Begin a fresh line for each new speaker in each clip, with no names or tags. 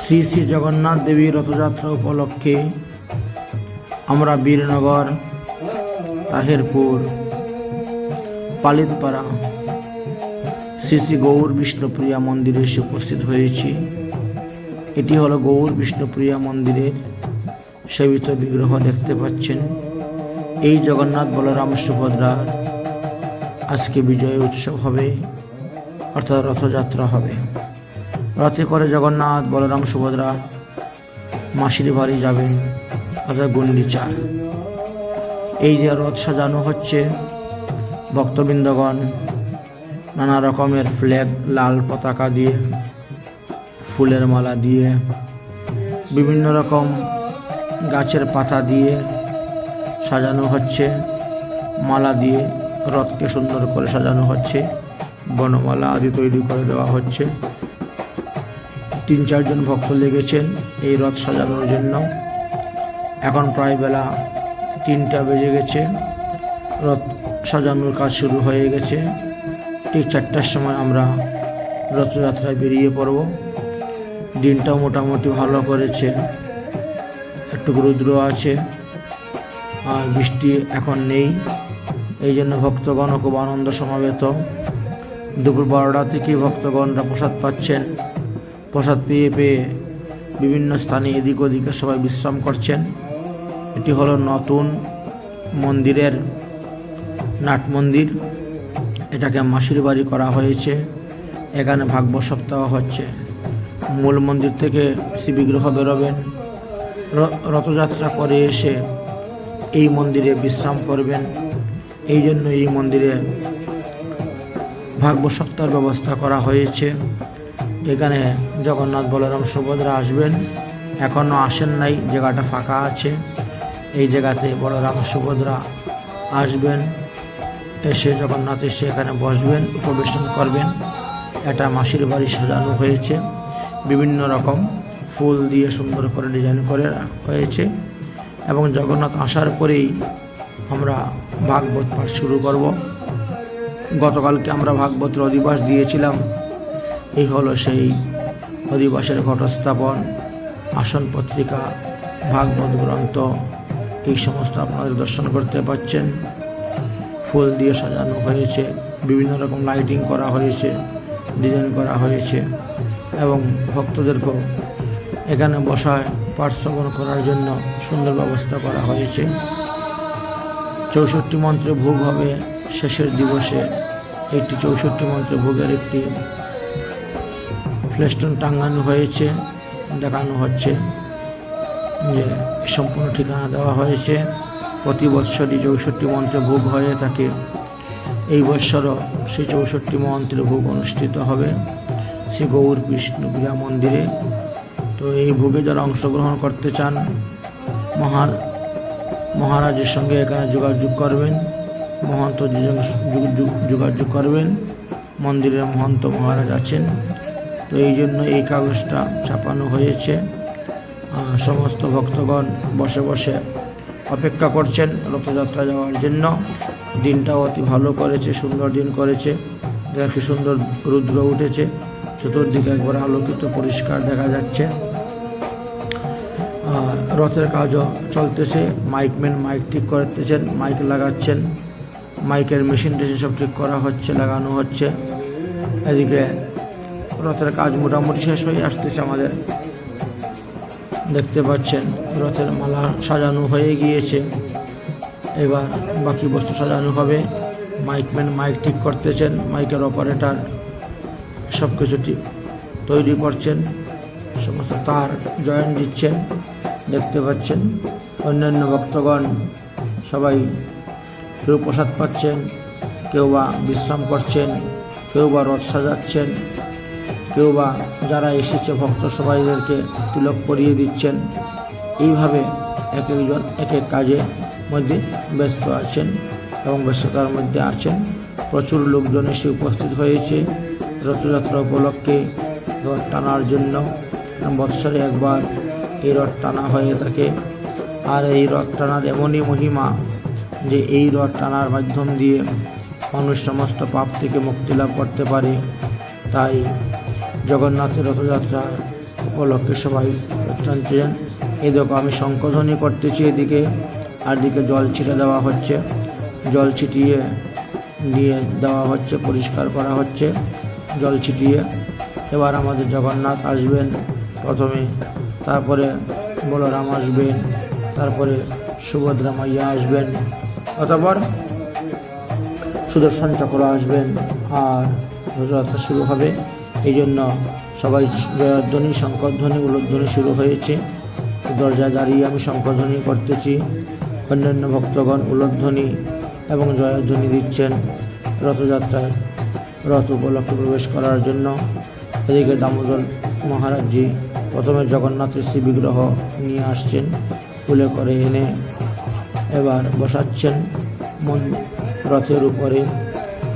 শ্রী শ্রী জগন্নাথ দেবীর রথযাত্রা উপলক্ষে আমরা বীরনগর, তাহেরপুর, পালিতপাড়া, শ্রী শ্রী গৌর বিষ্ণুপ্রিয়া মন্দিরে এসে উপস্থিত হয়েছি। এটি হলো গৌর বিষ্ণুপ্রিয়া মন্দিরের সেবিত বিগ্রহ দেখতে পাচ্ছেন। এই জগন্নাথ বলরাম সুভদ্রার আজকে বিজয় উৎসব হবে, অর্থাৎ রথযাত্রা হবে। রথে করে জগন্নাথ, বলরাম, সুভদ্রা, মাসির বাড়ি যাবেন অর্থাৎ গুন্ডিচা এই যে রথ সাজানো হচ্ছে, ভক্তবৃন্দগণ নানা রকমের ফ্ল্যাগ, লাল পতাকা দিয়ে, ফুলের মালা দিয়ে, বিভিন্ন রকম গাছের পাতা দিয়ে সাজানো হচ্ছে, মালা দিয়ে রথকে সুন্দর করে সাজানো হচ্ছে, বনমালা আদি তৈরি করে দেওয়া হচ্ছে। তিন চারজন ভক্ত লেগেছেন এই রথ সাজানোর জন্য। এখন প্রায় বেলা তিনটা বেজে গেছে। রথ সাজানোর কাজ শুরু হয়ে গেছে। ঠিক চারটার সময় আমরা রথযাত্রায় বেরিয়ে পড়ব। দিনটাও মোটামুটি ভালো করেছে। একটু রুদ্র আছে, আর বৃষ্টি এখন নেই। এই জন্য ভক্তগণ খুব আনন্দ সমাবেত। দুপুর বারোটা থেকে ভক্তগণরা প্রসাদ পাচ্ছেন। প্রসাদ পেয়ে পেয়ে বিভিন্ন স্থানে এদিক ওদিকে সবাই বিশ্রাম করছেন। এটি হলো নতুন মন্দিরের নাট মন্দির। এটাকে মাসির বাড়ি করা হয়েছে। এখানে ভাগ্য সপ্তাহ হচ্ছে। মূল মন্দির থেকে শ্রী বিগ্রহ বেরোবেন রথযাত্রা করে এসে এই মন্দিরে বিশ্রাম করবেন। এই জন্য এই মন্দিরে ভাগ্য সপ্তাহের ব্যবস্থা করা হয়েছে। এখানে জগন্নাথ বলরাম সুভদ্রা আসবেন। এখনও আসেন নাই, জায়গাটা ফাঁকা আছে। এই জায়গাতে বলরাম সুভদ্রা আসবেন, এসে জগন্নাথ এসে এখানে বসবেন, উপবেশন করবেন। একটা মাসির বাড়ি সাজানো হয়েছে। বিভিন্ন রকম ফুল দিয়ে সুন্দর করে ডিজাইন করে হয়েছে। এবং জগন্নাথ আসার পরেই আমরা ভাগবত পাঠ শুরু করব। গতকালকে আমরা ভাগবতের অধিবাস দিয়েছিলাম। এই হলো সেই অধিবাসের ঘটস্থাপন, আসন পত্রিকা, ভাগবত গ্রন্থ। এই সমস্ত আপনাদের দর্শন করতে পাচ্ছেন। ফুল দিয়ে সাজানো হয়েছে, বিভিন্ন রকম লাইটিং করা হয়েছে ডিজাইন করা হয়েছে এবং ভক্তদেরকেও এখানে বসায় পাঠ করার জন্য সুন্দর ব্যবস্থা করা হয়েছে। চৌষট্টি মন্ত্রে ভোগ হবে। শেষের দিবসে একটি চৌষট্টি মন্ত্রে ভোগের একটি ফ্লেস্টন টাঙ্গানো হয়েছে, দেখানো হচ্ছে যে সম্পূর্ণ ঠিকানা দেওয়া হয়েছে। প্রতি বৎসরই চৌষট্টি মন্ত্রে ভোগ হয়ে থাকে। এই বৎসরও সেই চৌষট্টি মন্ত্রে ভোগ অনুষ্ঠিত হবে শ্রী গৌর বিষ্ণুপ্রিয়া মন্দিরে তো এই ভোগে যারা অংশগ্রহণ করতে চান মহা মহারাজের সঙ্গে এখানে যোগাযোগ করবেন, মহন্ত যোগ- যোগ- যোগাযোগ করবেন, মন্দিরের মহন্ত মহারাজ আছেন। তো এই জন্য এই কাগজটা ছাপানো হয়েছে। সমস্ত ভক্তগণ বসে বসে অপেক্ষা করছেন রথযাত্রা যাওয়ার জন্য। দিনটাও অতি ভালো করেছে, সুন্দর দিন করেছে। দেখি সুন্দর রুদ্র উঠেছে। চতুর্দিকে একবার আলোকিত পরিষ্কার দেখা যাচ্ছে। রথের কাজও চলতেছে। মাইকম্যান মাইক ঠিক করতেছেন, মাইক লাগাচ্ছেন। মাইকের মেশিন টেশিন সব ঠিক করা হচ্ছে, লাগানো হচ্ছে। এদিকে রথের কাজ মোটামুটি শেষ হয়ে আসতেছে আমাদের। দেখতে পাচ্ছেন, রথের মালা সাজানো হয়ে গিয়েছে। এবার বাকি বস্তু সাজানো হবে। মাইকম্যান মাইক ঠিক করতেছেন, মাইকের অপারেটর সব কিছু তৈরি করছেন। সমস্ত তার জয়েন দিচ্ছেন। দেখতে পাচ্ছেন। অন্যান্য ভক্তগণ সবাই কেউ প্রসাদ পাচ্ছেন, কেউ বা বিশ্রাম করছেন, কেউ বা রথ সাজাচ্ছেন, কেউ বা যারা এসেছে ভক্ত সবাইদেরকে তিলক পরিয়ে দিচ্ছেন। এইভাবে এক একজন এক এক কাজে মধ্যে ব্যস্ত আছেন এবং ব্যস্ততার মধ্যে আছেন। প্রচুর লোকজন এসে উপস্থিত হয়েছে রথযাত্রা উপলক্ষে। রথ টানার জন্য বৎসরে একবার এই রথ টানা হয়ে থাকে। আর এই রথ টানার এমনই মহিমা যে এই রথ টানার মাধ্যম দিয়ে মানুষ সমস্ত পাপ থেকে মুক্তি লাভ করতে পারে। তাই জগন্নাথের রথযাত্রা উপলক্ষে সবাই টানছেন এই দেখো, আমি শঙ্খধ্বনি করতেছি এদিকে। আর দিকে জল ছিটে দেওয়া হচ্ছে। জল ছিটিয়ে দিয়ে দেওয়া হচ্ছে, পরিষ্কার করা হচ্ছে। জল ছিটিয়ে এবার আমাদের জগন্নাথ আসবেন প্রথমে। তারপরে বলরাম আসবেন, তারপরে সুভদ্রা মাইয়া আসবেন, অতপর সুদর্শন চক্র আসবেন আর রথযাত্রা শুরু হবে। এই জন্য সবাই জয়ধ্বনি শঙ্করধ্বনি উলোধ্বনি শুরু হয়েছে। দরজায় দাঁড়িয়ে আমি শঙ্করধ্বনি করতেছি। অন্যান্য ভক্তগণ উলোধ্বনি এবং জয়ধ্বনি দিচ্ছেন রথযাত্রায়। রথ উপলক্ষে প্রবেশ করার জন্য এদিকে দামোদর মহারাজজি প্রথমে জগন্নাথের শ্রী বিগ্রহ নিয়ে আসছেন কুলে করে এনে এবার বসাচ্ছেন। মন রথের উপরে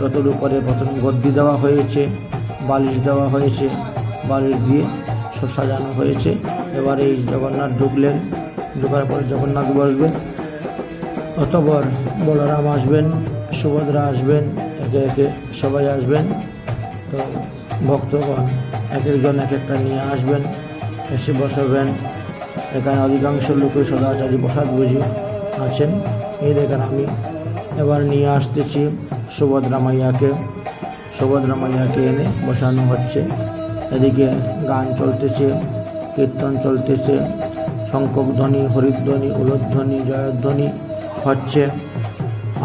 রথের উপরে প্রথমে গদ্দি দেওয়া হয়েছে, বালিশ দেওয়া হয়েছে, বালিশ দিয়ে সাজানো হয়েছে। এবার এই জগন্নাথ ঢুকলেন। ঢুকার পরে জগন্নাথ বসবেন। অতপর বলরাম আসবেন, সুভদ্রা আসবেন, একে একে সবাই আসবেন। তো ভক্তগণ এক একজন এক একটা নিয়ে আসবেন। এসে বসাবেন। এখানে অধিকাংশ লোকের সদাচারী প্রসাদ বুঝি আছেন। এই দেখেন আমি এবার নিয়ে আসতেছি সুভদ্রা মাইয়াকে। সুভদ্রা মাইয়াকে এনে বসানো হচ্ছে। এদিকে গান চলতেছে, কীর্তন চলতেছে শঙ্কধ্বনি হরিধ্বনি, উলোধ্বনি, জয়ধ্বনি হচ্ছে।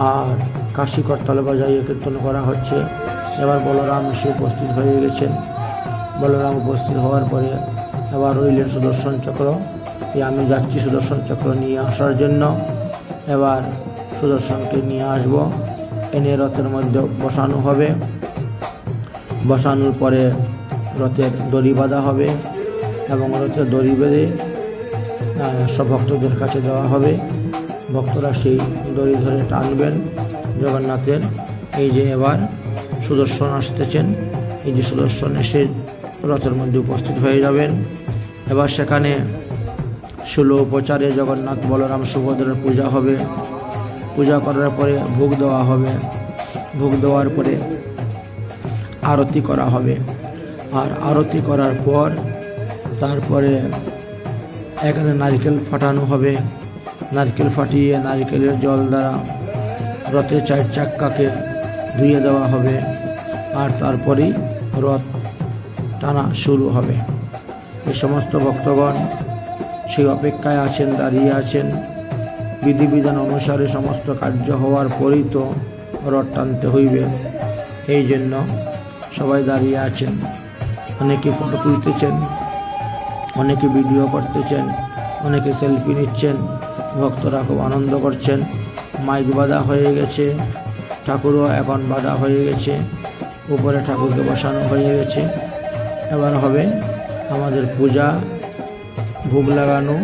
আর কাশি করতাল বাজাইয়ে কীর্তন করা হচ্ছে। এবার বলরাম এসে উপস্থিত হয়ে গেছেন। বলরাম উপস্থিত হওয়ার পরে এবার রইলেন সুদর্শন চক্র। আমি যাচ্ছি সুদর্শন চক্র নিয়ে আসার জন্য। এবার সুদর্শনকে নিয়ে আসব। এনে রথের মধ্যে বসানো হবে। বসানোর পরে রথের দড়ি বাঁধা হবে এবং রথের দড়ি বেঁধে সব ভক্তদের কাছে দেওয়া হবে। ভক্তরা সেই দড়ি ধরে টানবেন জগন্নাথের। এই যে এবার সুদর্শন আসতেছেন। এই যে সুদর্শন এসে রথের মধ্যে উপস্থিত হয়ে যাবেন। এবার সেখানে ষোলো উপচারে জগন্নাথ বলরাম সুভদ্রার পূজা হবে। পূজা করার পরে ভোগ দেওয়া হবে। ভোগ দেওয়ার পরে আরতি করা হবে। আর আরতি করার পর তারপরে এখানে নারকেল ফাটানো হবে। নারকেল ফাটিয়ে নারকেলের জল দ্বারা রথের চার চাক্কাকে ধুয়ে দেওয়া হবে। আর তারপরেই রথ টানা শুরু হবে। এই সমস্ত ভক্তগণ সেই অপেক্ষায় আছেন, দাঁড়িয়ে আছেন। বিধিবিধান অনুসারে সমস্ত কার্য হওয়ার পরেই তো রথ টানতে হইবে। এই জন্য সবাই দাঁড়িয়ে আছেন। অনেকে ফটো তুলতেছেন, অনেকে ভিডিও করতেছেন, অনেকে সেলফি নিচ্ছেন। ভক্তরা খুব আনন্দ করছেন। মাইক বাঁধা হয়ে গেছে, ঠাকুরও এখন বাঁধা হয়ে গেছে, উপরে ঠাকুরকে বসানো হয়ে গেছে। এবার হবে আমাদের পূজা, ভোগ লাগানো,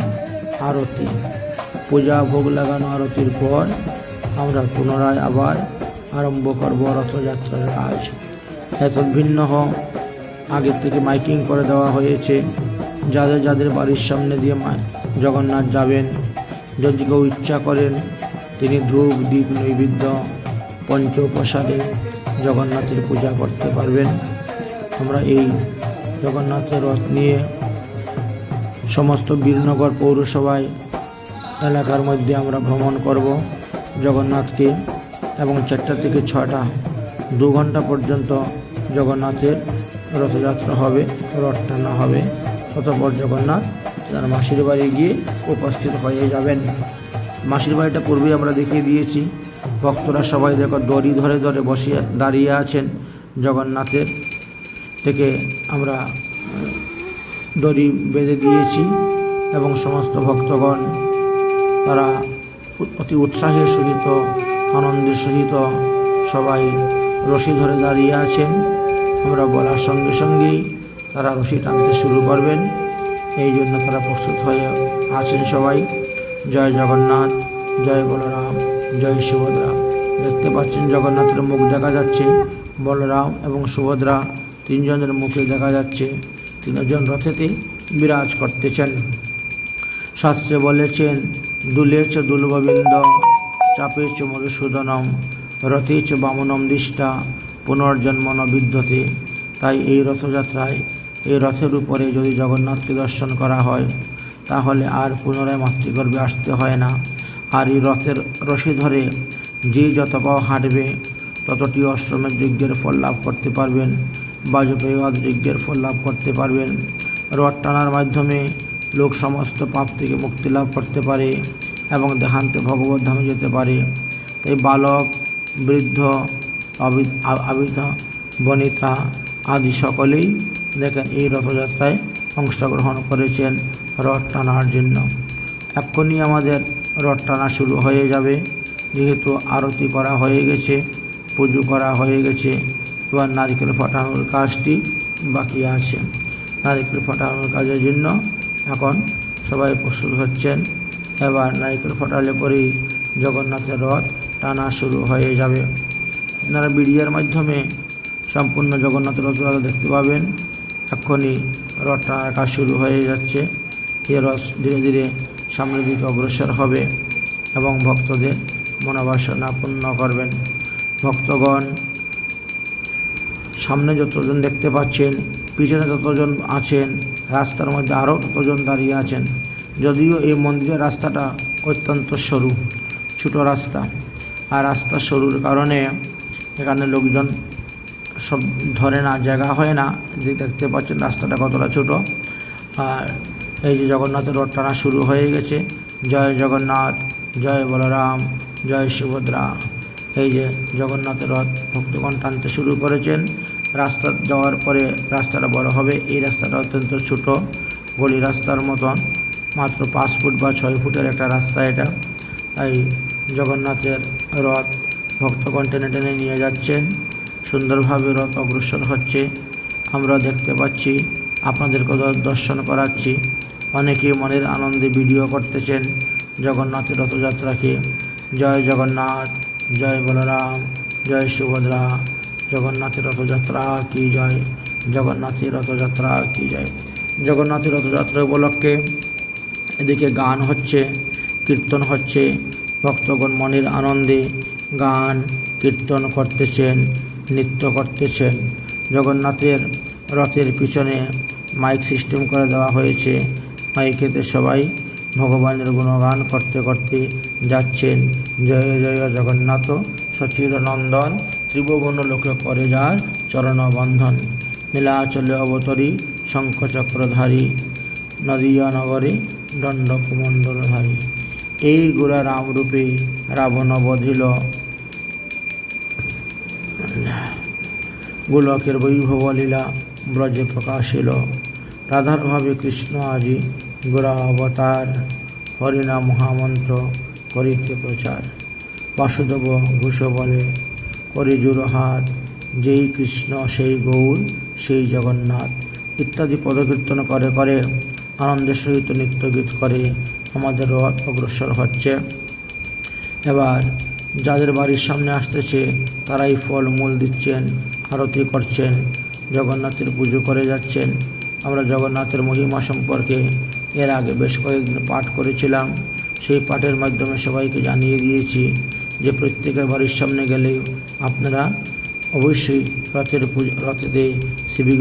আরতি। পূজা, ভোগ লাগানো, আরতির পর আমরা পুনরায় আবার আরম্ভ করব রথযাত্রার কাজ। এত ভিন্ন হ, আগের থেকে মাইকিং করে দেওয়া হয়েছে। যাদের যাদের বাড়ির সামনে দিয়ে জগন্নাথ যাবেন, যদি কেউ ইচ্ছা করেন, তিনি ধূপ দ্বীপ নৈবেদ্য, পঞ্চপ্রসাদে জগন্নাথের পূজা করতে পারবেন। আমরা এই জগন্নাথের রথ নিয়ে সমস্ত বীরনগর পৌরসভায় এলাকার মধ্যে আমরা ভ্রমণ করব জগন্নাথকে এবং চারটা থেকে ছটা দু ঘণ্টা পর্যন্ত জগন্নাথের রথযাত্রা হবে, রথ টানা হবে। অতপর জগন্নাথ তার মাসির বাড়ি গিয়ে উপস্থিত হয়ে যাবেন। মাসির বাড়িটা পূর্বেই আমরা দেখিয়ে দিয়েছি। ভক্তরা সবাই দেখো দড়ি ধরে ধরে বসিয়ে দাঁড়িয়ে আছেন জগন্নাথের থেকে আমরা দড়ি বেঁধে দিয়েছি এবং সমস্ত ভক্তগণ, তারা অতি উৎসাহের সহিত, আনন্দের সহিত সবাই রশি ধরে দাঁড়িয়ে আছেন। আমরা বলার সঙ্গে সঙ্গেই তারা রশি টানতে শুরু করবেন। এই জন্য তারা প্রস্তুত হয়ে আছেন সবাই। জয় জগন্নাথ, জয় বলরাম, জয় সুভদ্রা। দেখতে পাচ্ছেন জগন্নাথের মুখ দেখা যাচ্ছে। বলরাম এবং সুভদ্রা তিনজনের মুখে দেখা যাচ্ছে। তিনজন রথেতে বিরাজ করতেছেন। শাস্ত্রে বলেছেন দুলেছ দুলগোবিন্দ চাপেছ মধুসূদনম রথে চ বামনম দৃষ্টা, পুনর্জন্ম ন বিদ্যতে। তাই এই রথযাত্রায়, এই রথের উপরে যদি জগন্নাথকে দর্শন করা হয়, তাহলে আর পুনরায় মাতৃগর্ভে আসতে হয় না। আর এই রথের রশি ধরে যে যত পাও হাঁটবে ততটি অশ্রমের যজ্ঞের ফল লাভ করতে পারবেন। বাজপেয়ী যজ্ঞের ফল লাভ করতে পারবেন। রথ টানার মাধ্যমে লোক সমস্ত পাপ থেকে মুক্তি লাভ করতে পারে এবং দেহান্তে ভগবত ধামে যেতে পারে। তাই বালক, বৃদ্ধ আবিতা, বনিতা আদি সকলেই দেখেন এই রথযাত্রায় অংশগ্রহণ করেছেন রথ টানার জন্য। এক্ষুনি আমাদের রথ টানা শুরু হয়ে যাবে। যেহেতু আরতি করা হয়ে গেছে, পুজো করা হয়ে গেছে এবার নারকেল ফাটানোর কাজটি বাকি আছে। নারিকেল ফাটানোর কাজের জন্য এখন সবাই প্রস্তুত হচ্ছেন। এবার নারিকেল ফাটালে পরেই জগন্নাথের রথ টানা শুরু হয়ে যাবে। আপনারা বিডিআর মাধ্যমে সম্পূর্ণ জগন্নাথের রথযাত্রা দেখতে পাবেন। এক্ষুনি রথ টানার কাজ শুরু হয়ে যাচ্ছে। এই রথ ধীরে ধীরে সামনের দিকে অগ্রসর হবে এবং ভক্তদের মনোবাসনা পূর্ণ করবেন। ভক্তগণ সামনে যতজন দেখতে পাচ্ছেন, পিছনে ততজন আছেন, রাস্তার মধ্যে আরও ততজন দাঁড়িয়ে আছেন। যদিও এই মন্দিরের রাস্তাটা অত্যন্ত সরু, ছোট রাস্তা। আর রাস্তা সরুর কারণে এখানে লোকজন সব ধরে না, জায়গা হয় না। যে দেখতে পাচ্ছেন রাস্তাটা কতটা ছোট। আর এই যে জগন্নাথের রথ টানা শুরু হয়ে গেছে। জয় জগন্নাথ, জয় বলরাম, জয় সুভদ্রা। এই যে জগন্নাথের রথ ভক্তগণ টানতে শুরু করেছেন। রাস্তা যাওয়ার পরে রাস্তাটা বড় হবে। এই রাস্তাটা অত্যন্ত ছোট, গলি রাস্তার মতন। মাত্র পাঁচ ফুট বা ছয় ফুটের একটা রাস্তা এটা। তাই জগন্নাথের রথ ভক্তগণ টেনে টেনে নিয়ে যাচ্ছেন। সুন্দরভাবে রথ অগ্রসর হচ্ছে। আমরা দেখতে পাচ্ছি আপনাদেরকে দর্শন করাচ্ছি। অনেকে মনের আনন্দে ভিডিও করতেছেন জগন্নাথের রথযাত্রাকে। জয় জগন্নাথ, জয় বলরাম, জয় সুভদ্রা। জগন্নাথের রথযাত্রা কি জয়? জগন্নাথের রথযাত্রা কি জয়? জগন্নাথের রথযাত্রা উপলক্ষে এদিকে গান হচ্ছে, কীর্তন হচ্ছে, ভক্তগণ মনের আনন্দে গান, কীর্তন করতেছেন, নৃত্য করতেছেন। জগন্নাথের রথের পিছনে মাইক সিস্টেম করে দেওয়া হয়েছে। মাইকেতে সবাই ভগবানের গুণগান করতে করতে যাচ্ছেন। জয় জয়, জগন্নাথ সচির নন্দন ত্রিভুবন লোকে করে যার চরণ বন্ধন নীলাচলে অবতরী শঙ্খচক্রধারী, নদিয়া নগরে দণ্ডকুমণ্ডলধারী। এই গোড়া রামরূপে রাবণ বধিল গোলকের বৈভব লীলা ব্রজে প্রকাশিল। রাধার ভাবে কৃষ্ণ আজি গোড়া অবতার, হরিনাম মহামন্ত্র করিতে প্রচার। বাসুদেব ঘোষ বলে করে জোড়ো যেই কৃষ্ণ, সেই গৌর, সেই জগন্নাথ ইত্যাদি পদকীর্তন করে করে, আনন্দের সহিত নৃত্যগীত করে আমাদের রথ অগ্রসর হচ্ছে। এবার যাদের বাড়ির সামনে আসতেছে, তারাই ফল মূল দিচ্ছেন, আরতি করছেন, জগন্নাথের পুজো করে যাচ্ছেন। আমরা জগন্নাথের মহিমা সম্পর্কে এর আগে বেশ কয়েকদিন পাঠ করেছিলাম। সেই পাঠের মাধ্যমে সবাইকে জানিয়ে দিয়েছি যে প্রত্যেকের বাড়ির সামনে গেলে আপনারা অবশ্যই রথের পূজা, রথেতে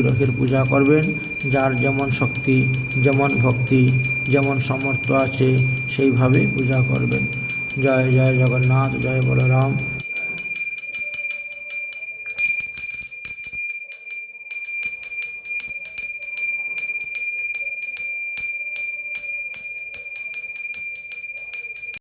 রথের পূজা করবেন। যার যেমন শক্তি, যেমন ভক্তি, যেমন সামর্থ্য আছে, সেইভাবে পূজা করবেন। জয় জয় জগন্নাথ, জয় বলরাম।